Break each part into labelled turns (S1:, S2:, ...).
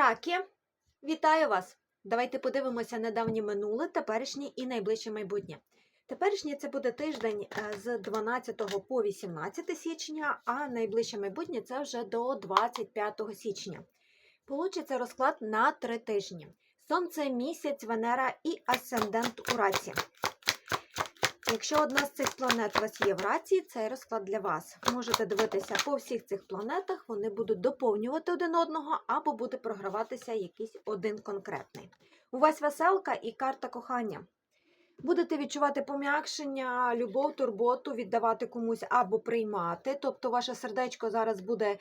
S1: Раки, вітаю вас! Давайте подивимося недавнє минуле, теперішнє і найближче майбутнє. Теперішнє це буде тиждень е, з 12 по 18 січня, а найближче майбутнє це вже до 25 січня. Получиться розклад на три тижні. Сонце, місяць, Венера і асцендент у раці. Якщо одна з цих планет у вас є в раці, цей розклад для вас. Можете дивитися по всіх цих планетах, вони будуть доповнювати один одного, або буде програватися якийсь один конкретний. У вас веселка і карта кохання. Будете відчувати пом'якшення, любов, турботу, віддавати комусь або приймати. Тобто, ваше сердечко зараз буде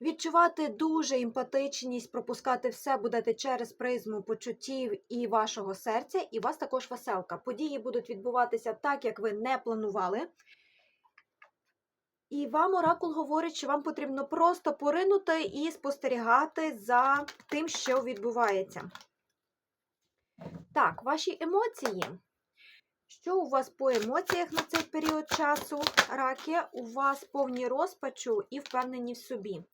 S1: відчувати дуже емпатичність, пропускати все будете через призму почуттів і вашого серця, і вас також веселка. Події будуть відбуватися так, як ви не планували. І вам оракул говорить, що вам потрібно просто поринути і спостерігати за тим, що відбувається. Так, ваші емоції. Що у вас по емоціях на цей період часу, раки? У вас повні розпачу і впевнені в собі.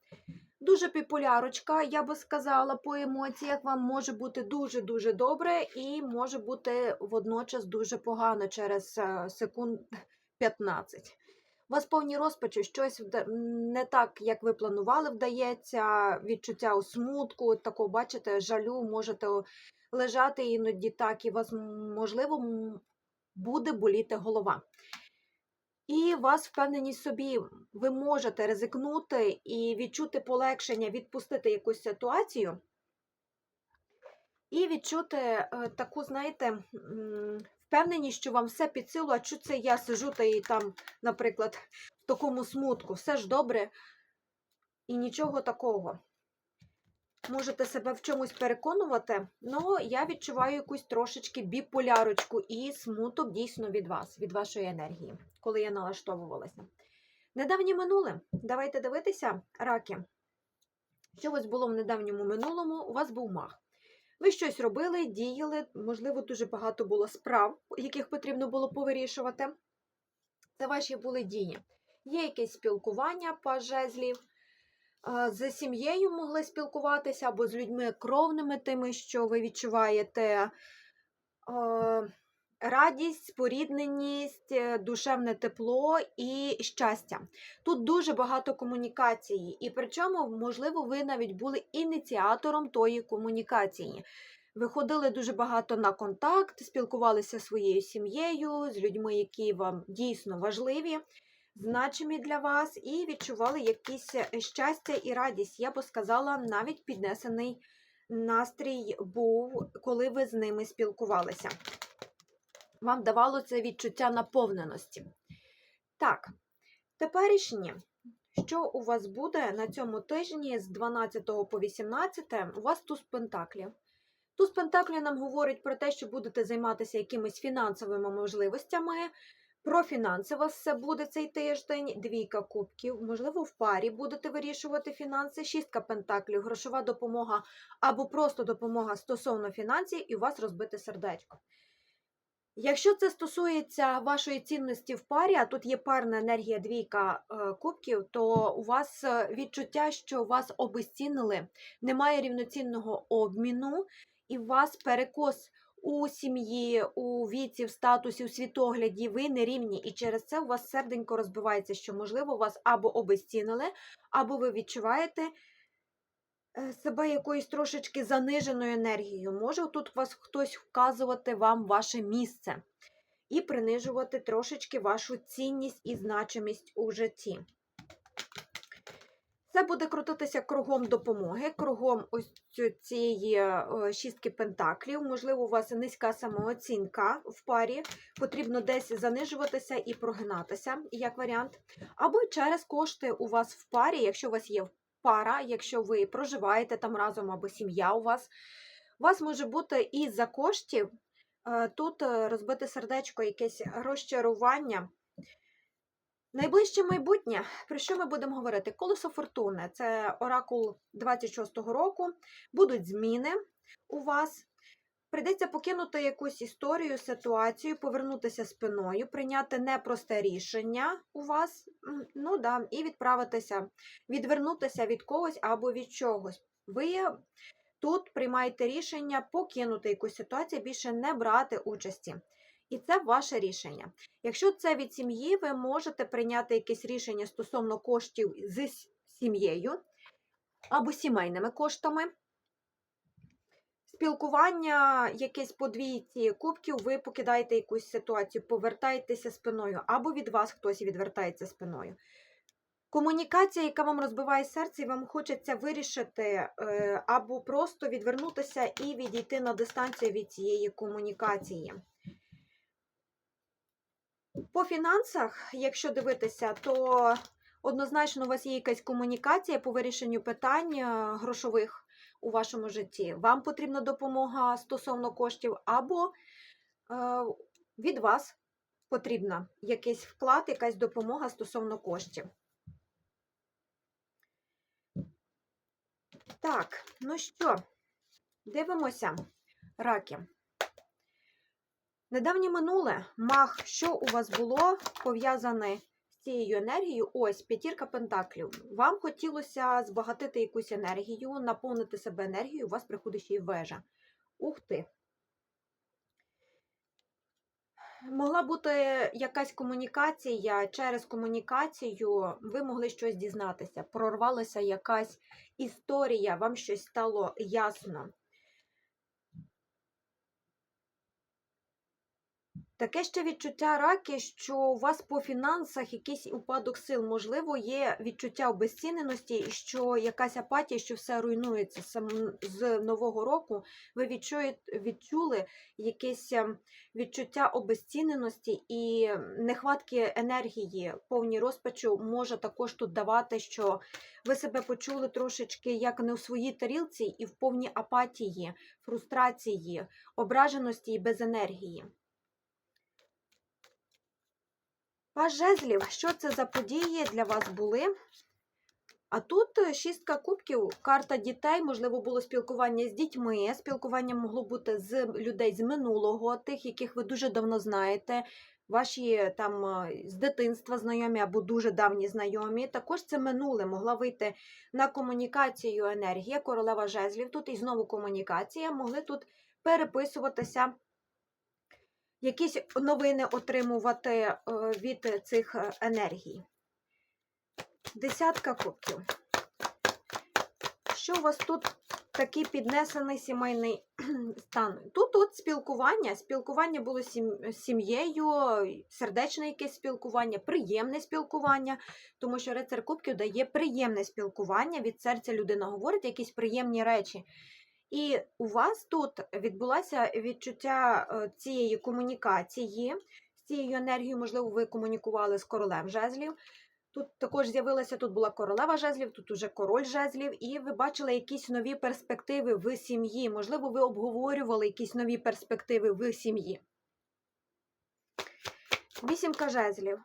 S1: Дуже популярочка, я би сказала, по емоціях вам може бути дуже-дуже добре і може бути водночас дуже погано через е, секунд 15. У вас повні розпачі, щось не так, як ви планували, вдається, відчуття у смутку, такого, бачите, жалю, можете лежати іноді так, і вас, можливо, буде боліти голова. І вас впевненість собі, ви можете ризикнути і відчути полегшення, відпустити якусь ситуацію, і відчути е, таку, знаєте, впевненість, що вам все під силу, а що це я сижу та і там, наприклад, в такому смутку, все ж добре і нічого такого. Можете себе в чомусь переконувати, але я відчуваю якусь трошечки біполярочку і смуток дійсно від вас, від вашої енергії, коли я налаштовувалася. Недавнє минуле. Давайте дивитися, раки. Що у вас було в недавньому минулому? У вас був мах. Ви щось робили, діяли, можливо, дуже багато було справ, яких потрібно було повирішувати. Це ваші були дії. Є якесь спілкування по жезлів. З сім'єю могли спілкуватися або з людьми кровними, тими, що ви відчуваєте радість, спорідненість, е, душевне тепло і щастя. Тут дуже багато комунікації, і причому, можливо, ви навіть були ініціатором тої комунікації. Виходили дуже багато на контакт, спілкувалися своєю сім'єю, з людьми, які вам дійсно важливі значимі для вас, і відчували якісь е, щастя і радість. Я би сказала, навіть піднесений настрій був, коли ви з ними спілкувалися. Вам давало це відчуття наповненості. Так, теперішнє. Що у вас буде на цьому тижні з 12 по 18? У вас туз пентаклів. Туз пентаклів нам говорить про те, що будете займатися якимись фінансовими можливостями, про фінанси у вас все буде цей тиждень, двійка кубків, можливо, в парі будете вирішувати фінанси, шістка пентаклів, грошова допомога або просто допомога стосовно фінансів, і у вас розбите сердечко. Якщо це стосується вашої цінності в парі, а тут є парна енергія двійка е, кубків, то у вас е, відчуття, що вас обезцінили, немає рівноцінного обміну, і у вас перекос у сім'ї, у віці, в статусі, у світогляді, ви не рівні, і через це у вас серденько розбивається, що, можливо, вас або обезцінили, або ви відчуваєте е, себе якоюсь трошечки заниженою енергією. Може тут вас хтось вказувати вам ваше місце і принижувати трошечки вашу цінність і значимість у житті. Це буде крутитися кругом допомоги, кругом ось цієї е, шістки пентаклів. Можливо, у вас низька самооцінка в парі, потрібно десь занижуватися і прогинатися, як варіант. Або через кошти у вас в парі, якщо у вас є пара, якщо ви проживаєте там разом або сім'я у вас. У вас може бути і за коштів е, тут е, розбите сердечко, якесь розчарування. Найближче майбутнє, про що ми будемо говорити? Колесо фортуни це оракул 26-го року. Будуть зміни у вас. Прийдеться покинути якусь історію, ситуацію, повернутися спиною, прийняти непросте рішення у вас, ну да, і відправитися, відвернутися від когось або від чогось. Ви тут приймаєте рішення покинути якусь ситуацію, більше не брати участі. І це ваше рішення. Якщо це від сім'ї, ви можете прийняти якесь рішення стосовно коштів з сім'єю або сімейними коштами. Спілкування, якесь по двійці кубків, ви покидаєте якусь ситуацію, повертаєтеся спиною, або від вас хтось відвертається спиною. Комунікація, яка вам розбиває серце, і вам хочеться вирішити, е, або просто відвернутися і відійти на дистанцію від цієї комунікації. По фінансах, якщо дивитися, то однозначно у вас є якась комунікація по вирішенню питань е, грошових у вашому житті. Вам потрібна допомога стосовно коштів, або е, від вас потрібна якийсь вклад, якась допомога стосовно коштів. Так, ну що, дивимося, раки. Недавнє минуле мах, що у вас було пов'язане з цією енергією? Ось п'ятірка пентаклів. Вам хотілося збагатити якусь енергію, наповнити себе енергією, у вас приходить ще вежа. Ух ти! Могла бути якась комунікація, через комунікацію ви могли щось дізнатися, прорвалася якась історія, вам щось стало ясно. Таке ще відчуття раки, що у вас по фінансах якийсь упадок сил, можливо, є відчуття обезціненості, і що якась апатія, що все руйнується. Сам з нового року ви відчуєте, відчули якесь ем, відчуття обезціненості і нехватки енергії, повні розпачу може також тут давати, що ви себе почули трошечки як не у своїй тарілці і в повній апатії, фрустрації, ображеності і без енергії. Паж жезлів, що це за події для вас були? А тут е, шістка кубків, карта дітей, можливо, було спілкування з дітьми, спілкування могло бути з людей з минулого, тих, яких ви дуже давно знаєте, ваші там е, з дитинства знайомі або дуже давні знайомі. Також це минуле могла вийти на комунікацію енергія, королева жезлів. Тут і знову комунікація, могли тут переписуватися якісь новини отримувати е, від цих е, енергій. Десятка кубків. Що у вас тут такий піднесений сімейний стан? Тут от спілкування. Спілкування було з сім'єю, сердечне якесь спілкування, приємне спілкування, тому що рицар кубків дає приємне спілкування. Від серця людина говорить якісь приємні речі. І у вас тут відбулося відчуття е, цієї комунікації з цією енергією, можливо, ви комунікували з королем жезлів. Тут також з'явилася, тут була королева жезлів, тут уже король жезлів, і ви бачили якісь нові перспективи в сім'ї. Можливо, ви обговорювали якісь нові перспективи в сім'ї. Вісімка жезлів.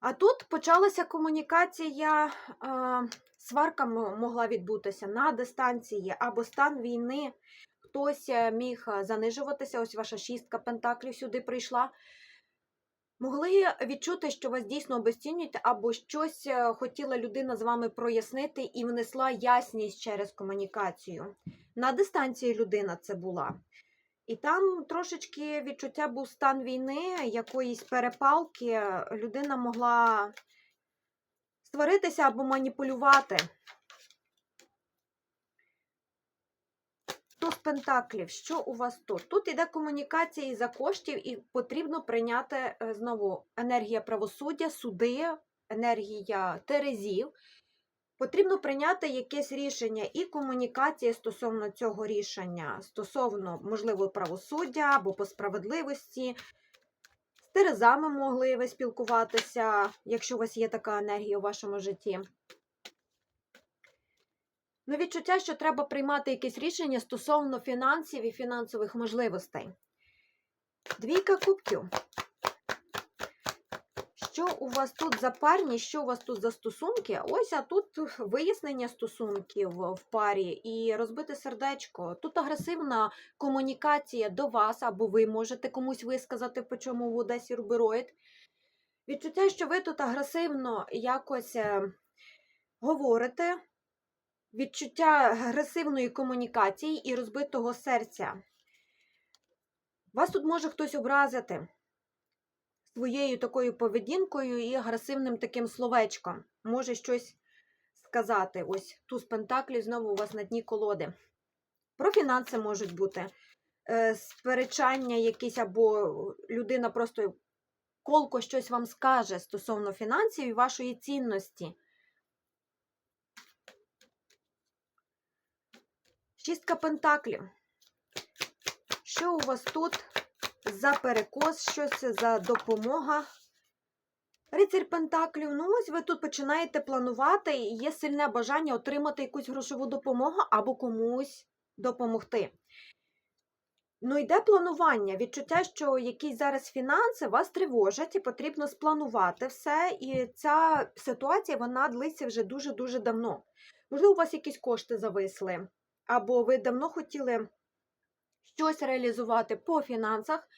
S1: А тут почалася комунікація, сварка могла відбутися на дистанції або стан війни. Хтось е, міг е, занижуватися, ось ваша шістка пентаклів сюди прийшла. Могли відчути, що вас дійсно обесцінюють, або щось е, хотіла людина з вами прояснити і внесла ясність через комунікацію. На дистанції людина це була. І там трошечки відчуття був стан війни, якоїсь перепалки. Людина могла створитися або маніпулювати. Туз пентаклів, що у вас тут? Тут іде комунікація із-за коштів, і потрібно прийняти е, знову енергія правосуддя, суди, енергія терезів. Потрібно прийняти якесь рішення і комунікація стосовно цього рішення, стосовно, можливо, правосуддя або по справедливості. З терезами могли ви спілкуватися, якщо у вас є така енергія у вашому житті. Ну, відчуття, що треба приймати якесь рішення стосовно фінансів і фінансових можливостей. Двійка кубків. Що у вас тут за парні, що у вас тут за стосунки? Ось, а тут вияснення стосунків в парі і розбите сердечко. Тут агресивна комунікація до вас, або ви можете комусь висказати, по чому в Одесі рубероїд. Відчуття, що ви тут агресивно якось е, говорите, відчуття агресивної комунікації і розбитого серця. Вас тут може хтось образити своєю такою поведінкою і агресивним таким словечком. Може щось сказати. Ось туз пентаклів знову у вас на дні колоди. Про фінанси можуть бути е, сперечання якісь, або людина просто колко щось вам скаже стосовно фінансів і вашої цінності. Шістка пентаклів. Що у вас тут за перекос, що це за допомога? Рицарь Пентаклів, ну ось ви тут починаєте планувати, і є сильне бажання отримати якусь грошову допомогу або комусь допомогти. Ну, йде планування. Відчуття, що якісь зараз фінанси вас тривожать, і потрібно спланувати все. І ця ситуація вона длиться вже дуже-дуже давно. Можливо, у вас якісь кошти зависли, або ви давно хотіли щось реалізувати по фінансах.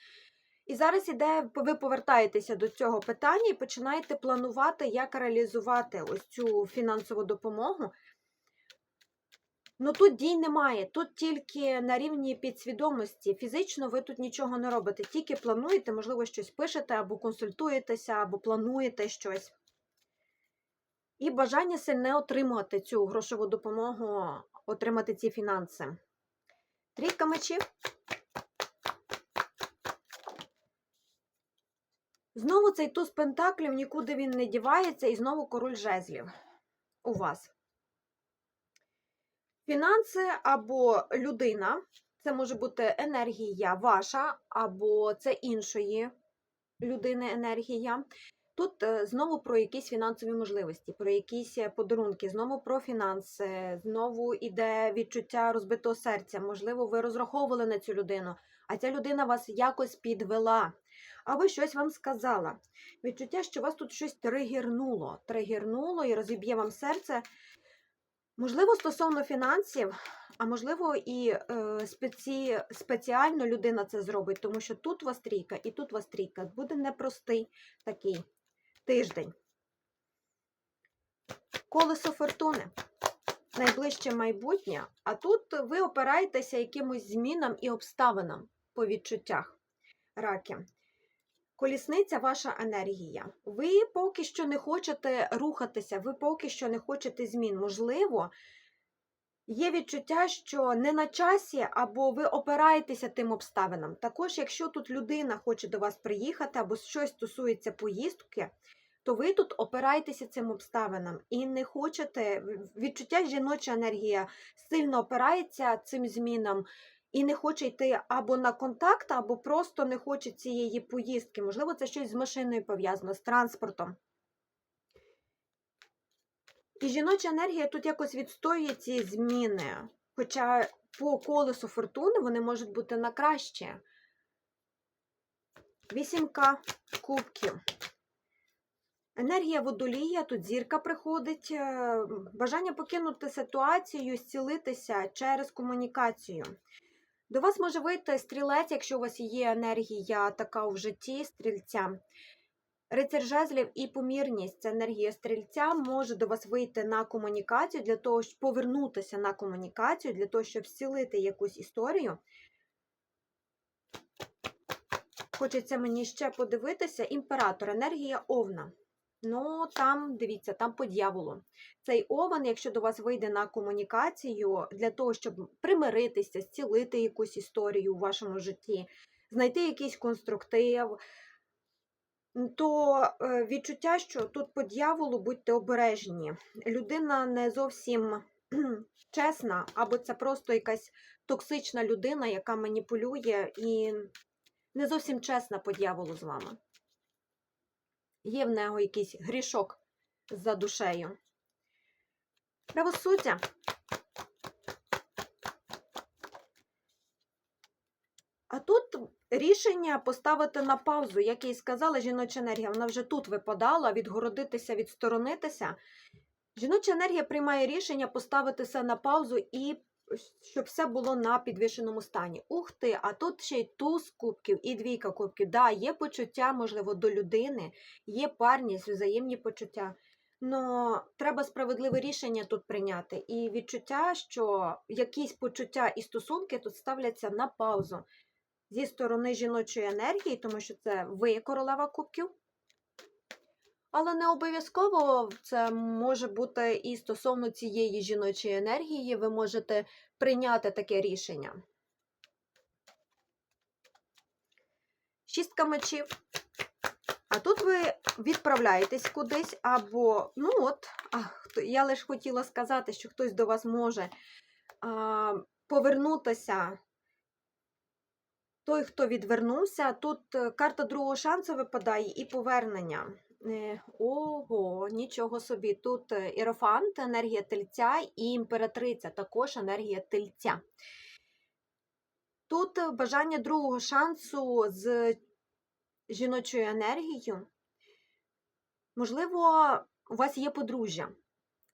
S1: І зараз іде, ви повертаєтеся до цього питання і починаєте планувати, як реалізувати ось цю фінансову допомогу. Ну тут дій немає, тут тільки на рівні підсвідомості. Фізично ви тут нічого не робите, тільки плануєте, можливо, щось пишете, або консультуєтеся, або плануєте щось. І бажання сильне отримати цю грошову допомогу, отримати ці фінанси. Трійка мечів. Знову цей туз пентаклів, нікуди він не дівається, і знову король жезлів у вас. Фінанси або людина, це може бути енергія ваша, або це іншої людини енергія. Тут е, знову про якісь фінансові можливості, про якісь е, подарунки, знову про фінанси, знову іде відчуття розбитого серця. Можливо, ви розраховували на цю людину, а ця людина вас якось підвела, або щось вам сказала. Відчуття, що вас тут щось тригернуло, тригернуло і розіб'є вам серце. Можливо, стосовно фінансів, а можливо, і е, спеці... спеціально людина це зробить, тому що тут вас трійка і тут вас трійка. Буде непростий такий тиждень. Колесо фортуни. Найближче майбутнє, а тут ви опираєтеся якимось змінам і обставинам по відчуттях раки. Колісниця ваша енергія. Ви поки що не хочете рухатися, ви поки що не хочете змін. Можливо, є відчуття, що не на часі, або ви опираєтеся тим обставинам. Також, якщо тут людина хоче до вас приїхати, або щось стосується поїздки, то ви тут опираєтеся цим обставинам і не хочете відчуття жіноча енергія сильно опирається цим змінам і не хоче йти або на контакт, або просто не хоче цієї поїздки. Можливо, це щось з машиною пов'язано, з транспортом. І жіноча енергія тут якось відстоює ці зміни. Хоча по колесу фортуни вони можуть бути на краще. Вісімка кубків. Енергія водолія, тут зірка приходить, е, бажання покинути ситуацію, зцілитися через комунікацію. До вас може вийти стрілець, якщо у вас є енергія така в житті, стрільця. Рицар жезлів і помірність, це енергія стрільця, може до вас вийти на комунікацію, для того, щоб повернутися на комунікацію, для того, щоб зцілити якусь історію. Хочеться мені ще подивитися. Імператор, енергія овна. Ну, там, дивіться, там по дьяволу. Цей овен, якщо до вас вийде на комунікацію для того, щоб примиритися, зцілити якусь історію у вашому житті, знайти якийсь конструктив, то е, відчуття, що тут по дьяволу будьте обережні. Людина не зовсім чесна, або це просто якась токсична людина, яка маніпулює і не зовсім чесна по дьяволу з вами. Є в нього якийсь грішок за душею. Правосуддя. А тут рішення поставити на паузу, як я і сказала, жіноча енергія, вона вже тут випадала, відгородитися, відсторонитися. Жіноча енергія приймає рішення поставити все на паузу і щоб все було на підвищеному стані. Ух ти, а тут ще й туз кубків і двійка кубків. Да, є почуття, можливо, до людини, є парність, взаємні почуття. Но треба справедливе рішення тут прийняти. І відчуття, що якісь почуття і стосунки тут ставляться на паузу зі сторони жіночої енергії, тому що це ви королева кубків. Але не обов'язково це може бути і стосовно цієї жіночої енергії, ви можете прийняти таке рішення. Шістка мечів. А тут ви відправляєтесь кудись, або, ну от, а, я лише хотіла сказати, що хтось до вас може а, повернутися. Той, хто відвернувся, тут е, карта другого шансу випадає і повернення. Е, Ого, нічого собі. Тут е, іерофант, енергія тельця і імператриця, також енергія тельця. Тут е, бажання другого шансу з жіночою енергією. Можливо, у вас є подружжя,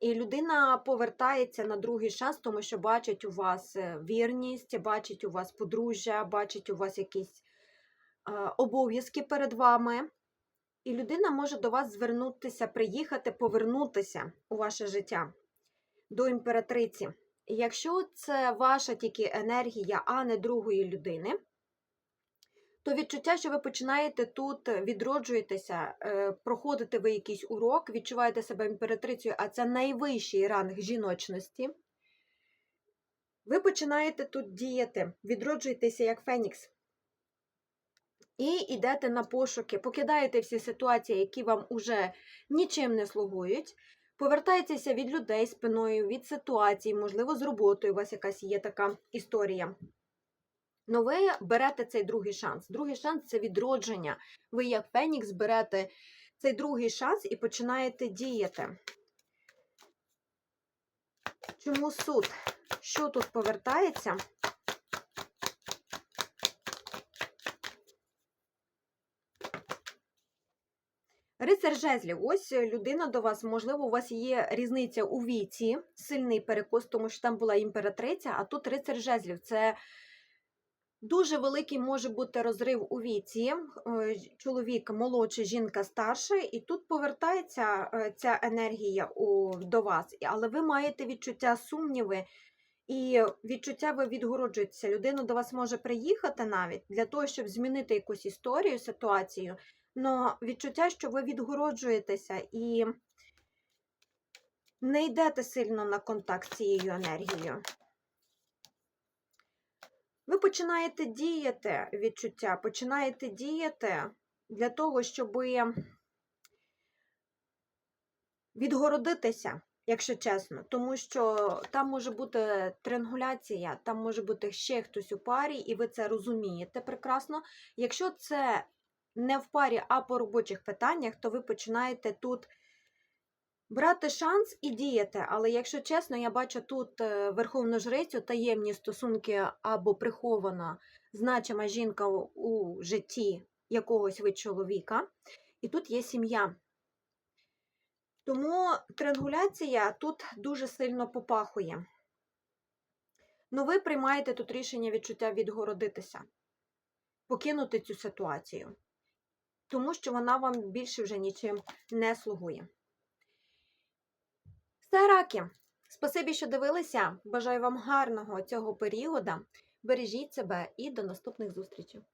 S1: і людина повертається на другий шанс, тому що бачить у вас вірність, бачить у вас подружжя, бачить у вас якісь обов'язки перед вами. І людина може до вас звернутися, приїхати, повернутися у ваше життя до імператриці. Якщо це ваша тільки енергія, а не другої людини, то відчуття, що ви починаєте тут відроджуєтеся, е, проходите ви якийсь урок, відчуваєте себе імператрицею, а це найвищий ранг жіночності. Ви починаєте тут діяти, відроджуєтеся як Фенікс. І йдете на пошуки, покидаєте всі ситуації, які вам уже нічим не слугують, повертаєтеся від людей спиною, від ситуацій, можливо, з роботою у вас якась є така історія. Ну, ви берете цей другий шанс. Другий шанс це відродження. Ви, як Фенікс, берете цей другий шанс і починаєте діяти. Чому суд? Що тут повертається? Рицар жезлів, ось е, людина до вас, можливо, у вас є різниця у віці, сильний перекос, тому що там була імператриця, а тут рицар жезлів. Це дуже великий може бути розрив у віці. е, Чоловік молодший, жінка старша, і тут повертається е, ця енергія до вас. Але ви маєте відчуття сумніви. І відчуття ви відгороджуєтеся. Людина до вас може приїхати навіть для того, щоб змінити якусь історію, ситуацію. Но відчуття, що ви відгороджуєтеся і не йдете сильно на контакт з цією енергією. Ви починаєте діяти відчуття, починаєте діяти для того, щоб відгородитися, якщо чесно, тому що там може бути триангуляція, там може бути ще хтось у парі, і ви це розумієте прекрасно. Якщо це не в парі, а по робочих питаннях, то ви починаєте тут брати шанс і діяти. Але якщо чесно, я бачу тут е, верховну жрицю, таємні стосунки або прихована значима жінка у- житті якогось ви чоловіка, і тут є сім'я. Тому триангуляція тут дуже сильно попахує. Ну, ви приймаєте тут рішення відчуття відгородитися, покинути цю ситуацію тому що вона вам більше вже нічим не слугує. Все, раки! Спасибі, що дивилися. Бажаю вам гарного цього періоду. Бережіть себе і до наступних зустрічей!